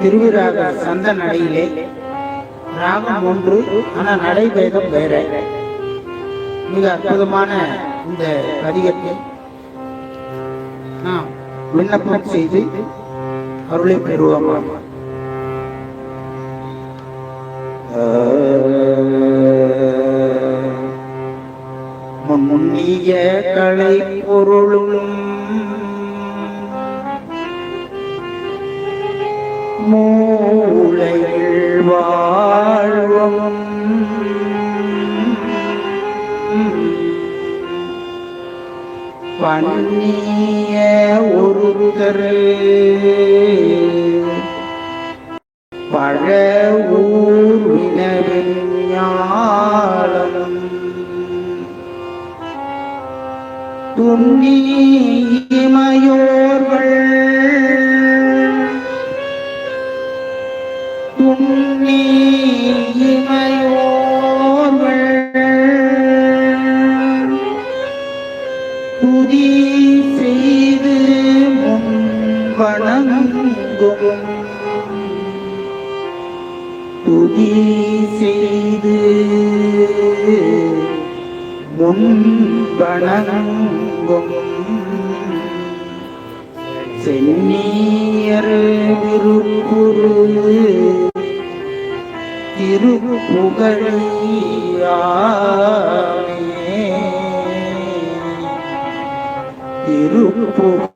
திருவிராக சந்த நடையிலே ராகம் ஒன்று ஆனா நடைபேதம் வேற. மிக அற்புதமான இந்த பதிகத்தை நாம் விண்ணப்பம் செய்து அருளை பெறுவோம். முன்னிய கலை பொருளும் மூளையில் வாழ்வும் பண்ணிய ஒருத்தர் பழ ஊர்வினவின் ஞாலம். துன்னியமையோர்கள் வணங்கும். துதி செய்து முன் வணங்கும். சென்னியர் விருப்புரு திருப்புகழியாமே திருப்புகழியாமே